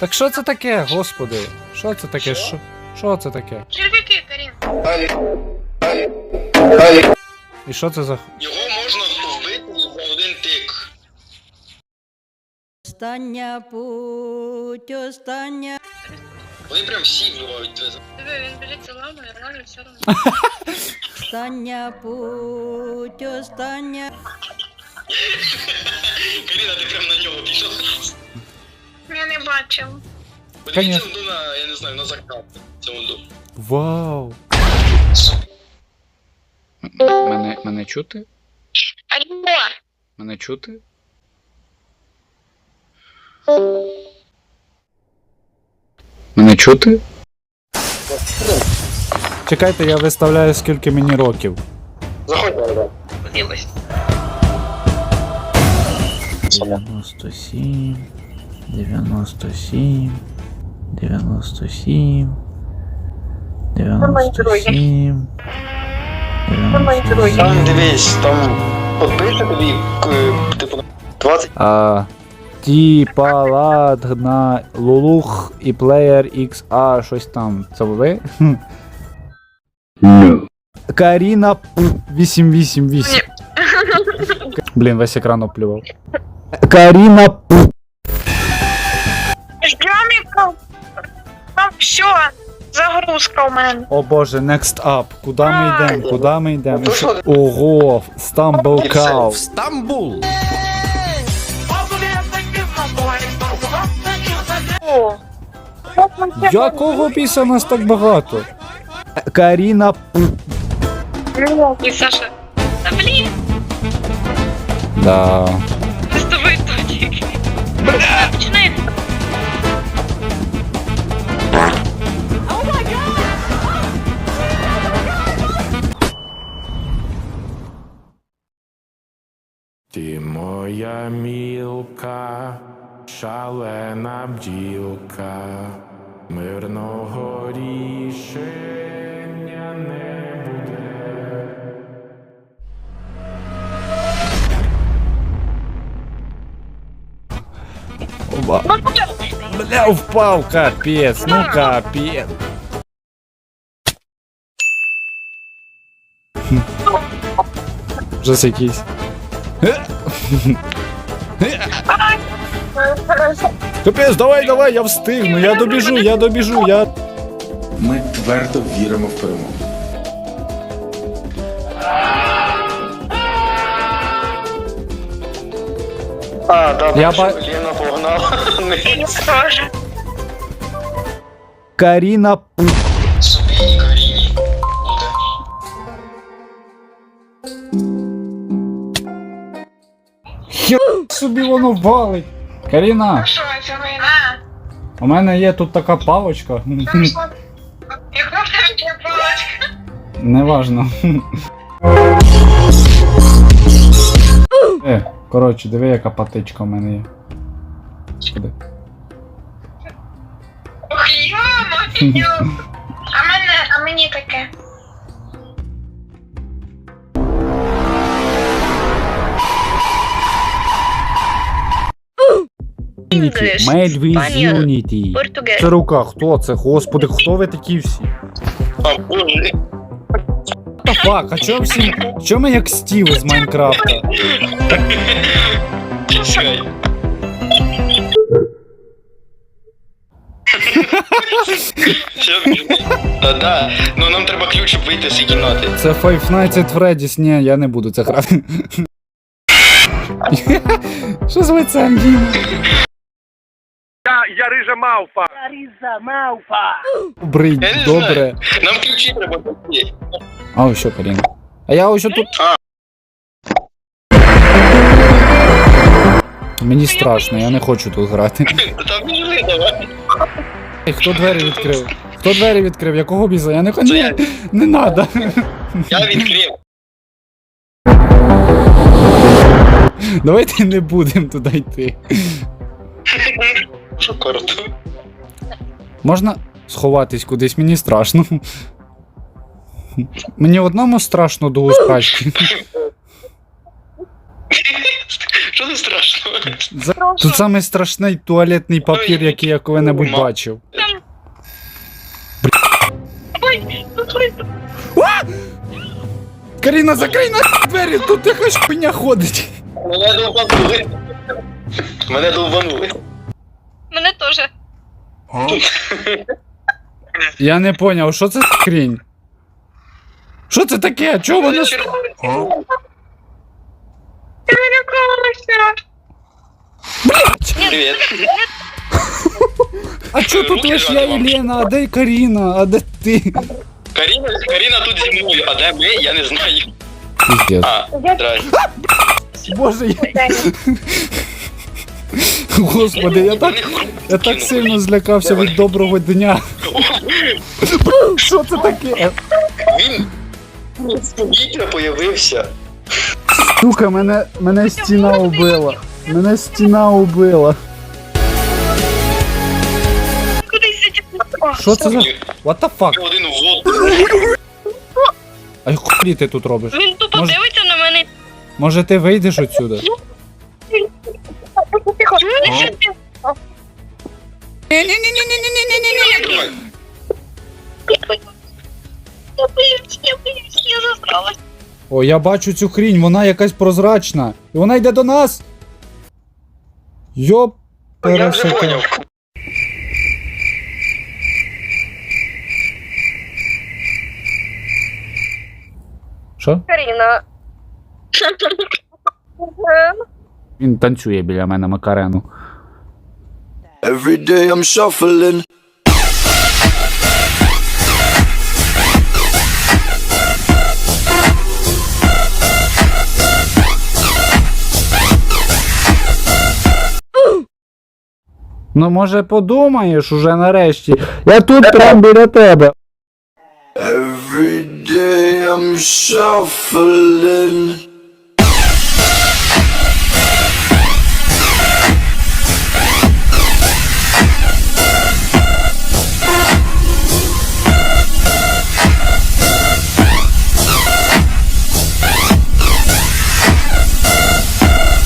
Так що це таке, господи? Що це таке? Що? Що це таке? Червяки, Карін. І що це за. Його можна вбити за один тик. Остання путь, остання. Вони прям всі вбивають тебе. Диви, він біжить за ламою все одно. Остання путь, остання. Каріна, ти прям на нього пішов чем. Конечно. Ну, я не знаю, на закат. Вау! Мене, мене чути? Алло, Мене чути? Мене чути? Чекайте, я виставляю скільки мені років. Заходь, 97. 97, 97, 97, 97, Там дивись, там от тобі, к- типу, 20 А, Тіпа, Ладгна, Лулух і Плеєр XA, щось там. Це ви? Каріна 888. Блін, весь екран оплював. Каріна загрузка у мене. О боже, next up. Куди ми йдемо? Куди ми йдемо? Ну, що? Ого, все. Cow. Стамбул. О! Якого біса нас так багато? Каріна П. І Саша. Та блін, Да. ми з тобою тоді. Починай. Ти моя мілка, шалена бджілка, мирного рішення не буде. Оба. Бля, впав, капець, ну капець. Жас якийсь. Капець, давай, давай, я встигну, я добіжу, я добіжу, я. Ми твердо віримо в перемогу. А, да, Я ба- Лена погнала. Я теж. Каріна П. собі воно валить. Каріна, Що це моє? А, у мене є тут така палочка. Яка в тебе є? Неважно. Е, коротше, диви, яка патичка в мене є. Куди? Ох, йо-моє. А мене, а мені таке. Made with Spaniel, Unity. Це рука, хто це? Господи, хто ви такі всі? Та фак, а чого всі? Чого ми як Стів з Майнкрафта? Та да, ну нам треба ключ, щоб вийти з цієї кімнати. Це Five Nights at Freddy's, ні, я не буду це грати. Що з лицем, Дім? Я, я рижа мавпа. Добрий, Я не добре. знаю. Нам ключі треба знайти. А ось що, Каріна. А я ось тут. А. Мені страшно, я не хочу тут грати. Та біжи, давай. Ей, Хто двері відкрив? Хто двері відкрив? Якого біса? Я не хочу. Я. Не надо. Я відкрив. Давайте не будемо туди йти. Що карту? Можна сховатись кудись, мені страшно. Мені одному страшно до ускачки. Що не страшно? Тут самий страшний туалетний папір, який я коли-небудь бачив. Каріна, закрий на двері, тут якась хуйня ходить. Мене долбанули. Мене долбанули. мене теж. Я не поняв, що це хрінь? Що це таке? Чого воно... с- Я налякалася. Привіт. А чо тут Руки лиш я і вам. Лена, а де Каріна, а де ти? Каріна, Каріна тут зі мною, а де ми, я не знаю. Піздець. А, здрасте. Боже, я... Господи, я так, я так сильно злякався від доброго дня. Що це таке? Він повітря появився. Сука, мене, мене стіна убила. Мене стіна убила. Що це за... What the fuck? Один. А хуй ти тут робиш? Він тупо дивиться на мене. Може ти вийдеш отсюда? Давай. Я боюсь, я боюсь, я засралась. О, я бачу цю хрінь, вона якась прозрачна. І вона йде до нас. Йоп. Я вже пересете. Що? Каріна. Він танцює біля мене Макарену. Every day I'm shuffling. Ну, може, подумаєш уже нарешті. Я тут прям біля тебе. Every day I'm shuffling.